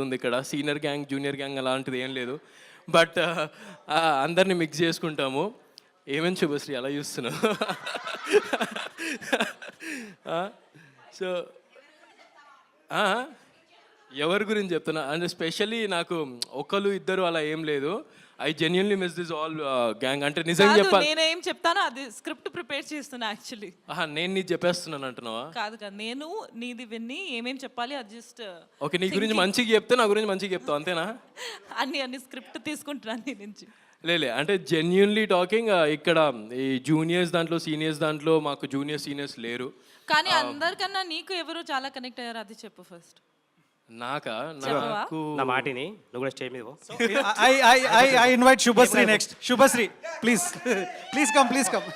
జరుగుతుంది ఇక్కడ. Senior gang junior gang అలాంటిది ఏం లేదు. బట్ uh, అందరిని మిక్స్ చేసుకుంటాము. ఏమేమి శుభశ్రీ అలా చూస్తున్నావు? సో ఎవరి గురించి చెప్తున్నా? అంటే స్పెషల్లీ నాకు ఒకరు ఇద్దరు అలా ఏం లేదు. I genuinely miss this all gang అంటే నిజంగా చెప్పాలి నేనేం చెప్తానో అది స్క్రిప్ట్ ప్రిపేర్ చేస్తున్నా యాక్చువల్లీ ఆహా, నేను నీకు చెప్పేస్తున్నాను అంటున్నావా? కాదు కాదు నేను నీది విన్ని ఏమేం చెప్పాలి అది జస్ట్ ఓకే నీ గురించి మంచిగా చెప్తే నా గురించి మంచిగా చెప్తావు అంతేనా? అన్ని అన్ని స్క్రిప్ట్ తీసుకుంటున్నాను నీ నుంచి. లేలే అంటే జెన్యున్లీ టాకింగ్ ఇక్కడ ఈ జూనియర్స్ దాంట్లో సీనియర్స్ దాంట్లో మాకు జూనియర్ సీనియర్స్ లేరు. కానీ అందరికన్నా నీకు ఎవరు చాలా కనెక్ట్ అయ్యారు అది చెప్పు ఫస్ట్ నాకా? నాకు నా మాటిని నువ్వు కూడా స్టేజ్ మీద పో. I, I, I, I invite Shubhasri next. Shubhasri, please. please come, please come.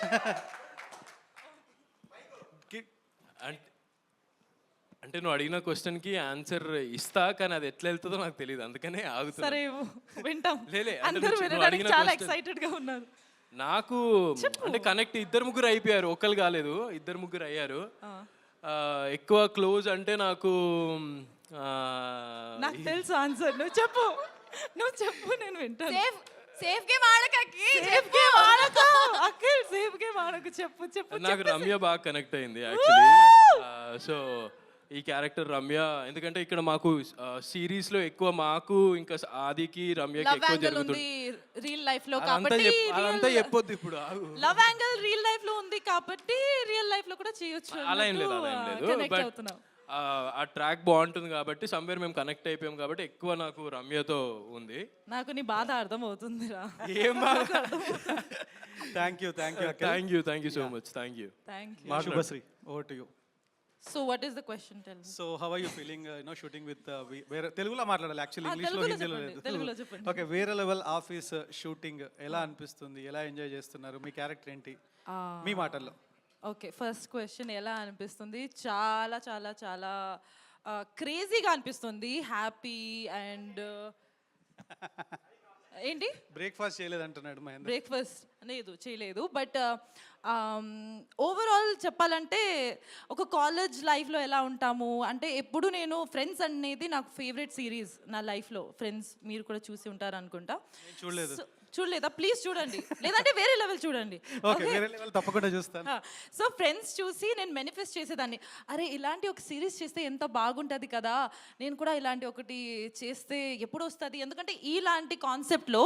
అంటే నువ్వు అడిగిన క్వశ్చన్కి ఆన్సర్ ఇస్తా కానీ అది ఎట్లా వెళ్తుందో నాకు తెలియదు అందుకనే ఆగుతున్నా సరే వింటాం లేలే, అందరూ నువ్వు వినడానికి అడిగిన చాలా ఎక్సైటెడ్గా ఉన్నారు నాకు అంటే కనెక్ట్ ఇద్దరు ముగ్గురు అయిపోయారు ఒక్కరు కాలేదు ఇద్దరు ముగ్గురు అయ్యారు ఎక్కువ క్లోజ్ అంటే నాకు నాకు తెలుసు ఆన్సర్ నువ్వు చెప్పు. నువ్వు చెప్పు నేను వింటాను. సేఫ్ సేఫ్ గేమ్ ఆడకకి సేఫ్ గేమ్ ఆడకు అఖిల్ సేఫ్ గేమ్ ఆడకు చెప్పు చెప్పు నాకు రమ్య బాగా కనెక్ట్ అయింది యాక్చువల్లీ సో ఈ క్యారెక్టర్ రమ్య ఎందుకంటే ఇక్కడ మాకు సిరీస్లో ఎక్కువ మాకు ఇంకా ఆదికి రమ్యకి ఎక్కువ జరుగుతుంది ఉంది రియల్ లైఫ్లో కాబట్టి అదంతా చెప్పొద్దు ఇప్పుడు. లవ్ యాంగిల్ రియల్ లైఫ్లో ఉంది కాబట్టి రియల్ లైఫ్లో కూడా చేయొచ్చు అలా ఏం లేదు అలా ఏం లేదు. కనెక్ట్ బట్ ఆ ట్రాక్ బాగుంటుంది కాబట్టి సమ్వేర్ మేము కనెక్ట్ అయిపోయాం కాబట్టి ఎక్కువ నాకు రమ్యతో ఉంది. నాకు నీ బాధ అర్థం అవుతుందిరా ఏం Thank you, thank you, Akhil. Thank you thank you so much thank you thank you Shubhasri, over to you. So what is the question tell you feeling, uh, you know, shooting with, uh, we- వేరే తెలుగులో మాట్లాడాలి actually ఇంగ్లీష్లో తెలుగులో హిందీలో లేదు. తెలుగులో చెప్పండి. Okay వేరే లెవెల్ ఆఫీస్ షూటింగ్ ఎలా అనిపిస్తుంది ఎలా ఎంజాయ్ చేస్తున్నారు మీ క్యారెక్టర్ ఏంటి? మీ మాటల్లో. ఓకే ఫస్ట్ క్వశ్చన్ ఎలా అనిపిస్తుంది? చాలా చాలా చాలా క్రేజీగా అనిపిస్తుంది. హ్యాపీ అండ్ ఏంటి? బ్రేక్ఫాస్ట్ చేయలేదు అంటున్నాడు మహేంద్ర. బ్రేక్ఫాస్ట్ లేదు చేయలేదు. బట్ ఓవరాల్ చెప్పాలంటే ఒక కాలేజ్ లైఫ్లో ఎలా ఉంటాము? అంటే ఎప్పుడు నేను ఫ్రెండ్స్ అనేది నాకు ఫేవరెట్ సిరీస్ నా లైఫ్లో. ఫ్రెండ్స్ మీరు కూడా చూసి ఉంటారు అనుకుంటా చూడలేదు. చూడలేదా? ప్లీజ్ చూడండి. లేదంటే వేరే లెవెల్ చూడండి. ఓకే వేరే లెవెల్ తప్పకుండా చూస్తాను. సో ఫ్రెండ్స్ చూసి నేను మేనిఫెస్ట్ చేసేదాన్ని. అరే ఇలాంటి ఒక సిరీస్ చేస్తే ఎంత బాగుంటుంది కదా? నేను కూడా ఇలాంటి ఒకటి చేస్తే ఎప్పుడు వస్తుంది? ఎందుకంటే ఇలాంటి కాన్సెప్ట్లో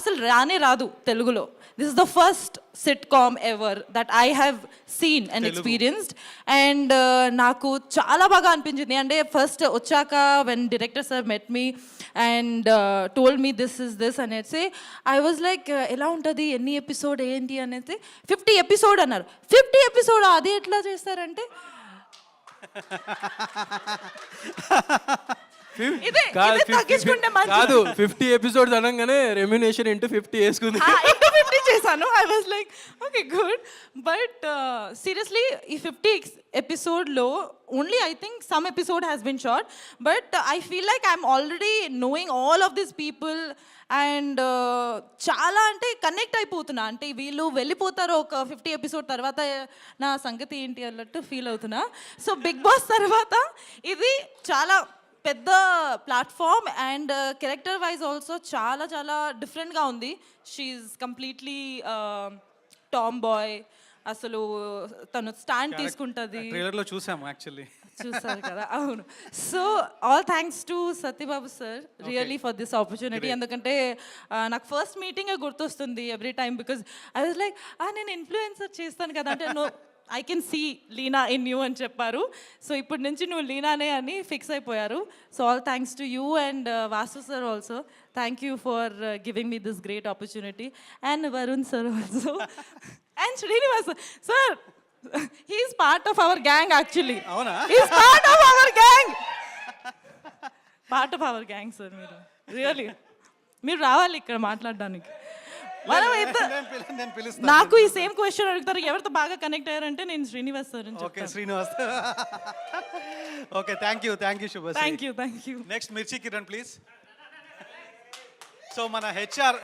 అసలు రానే రాదు తెలుగులో. This is the first sitcom ever that I have seen and experienced and నాకు చాలా బాగా అనిపించింది. అంటే ఫస్ట్ వచ్చాక when director sir met me and told me this is this అనేసి ఐ వాజ్ లైక్ ఎలా ఉంటుంది? ఎన్ని ఎపిసోడ్ ఏంటి అనేది? ఫిఫ్టీ ఎపిసోడ్ అన్నారు. ఫిఫ్టీ ఎపిసోడ్ అది ఎట్లా చేస్తారంటే? ఇదే ఇదే 50 తగ్గించుకుంటే మంచిది. కాదు ఫిఫ్టీ ఎపిసోడ్స్ అనగానే రెమ్యునేషన్ ఇంటూ ఫిఫ్టీ వేసుకుంది. చేశాను I was like okay good but seriously ఈ ఫిఫ్టీ ఎపిసోడ్లో only I think some episode has been short but I feel like I'm already knowing all of this people and చాలా అంటే connect అయిపోతున్నా. అంటే వీళ్ళు వెళ్ళిపోతారు ఒక ఫిఫ్టీ ఎపిసోడ్ తర్వాత నా సంగతి ఏంటి అన్నట్టు ఫీల్ అవుతున్నా. సో బిగ్ బాస్ తర్వాత ఇది చాలా పెద్ద platform and character wise also చాలా చాలా డిఫరెంట్గా ఉంది. షీఈ్ కంప్లీట్లీ టామ్ బాయ్ అసలు తను స్టాండ్ తీసుకుంటుంది. ట్రైలర్లో చూసాము యాక్చువల్లీ చూసారు కదా అవును. So all thanks to Satyababu sir really for this opportunity ఎందుకంటే ఆ, నాకు ఫస్ట్ మీటింగ్ గుర్తొస్తుంది every time because I was like నేను ఇన్ఫ్లుయెన్సర్ చేస్తాను కదా. అంటే no I can see Leena in you అని చెప్పారు. సో ఇప్పటి నుంచి నువ్వు లీనానే అని ఫిక్స్ అయిపోయారు. So all thanks to you and Vasu sir also thank you for giving me this great opportunity and Varun sir also and Srinivas sir he is part of our gang actually అవునా? Part of our gang part of our gang sir మీరు. Really మీరు రావాలి ఇక్కడ మాట్లాడడానికి. మనం నాకు ఈ same question అడుగుతారు. ఎవరితో బాగా కనెక్ట్ అయ్యారంటే నేను Srinivas sir okay Srinivas. Okay thank you thank you Shubha thank you thank you next Mirchi Kiran please so మన హెచ్ఆర్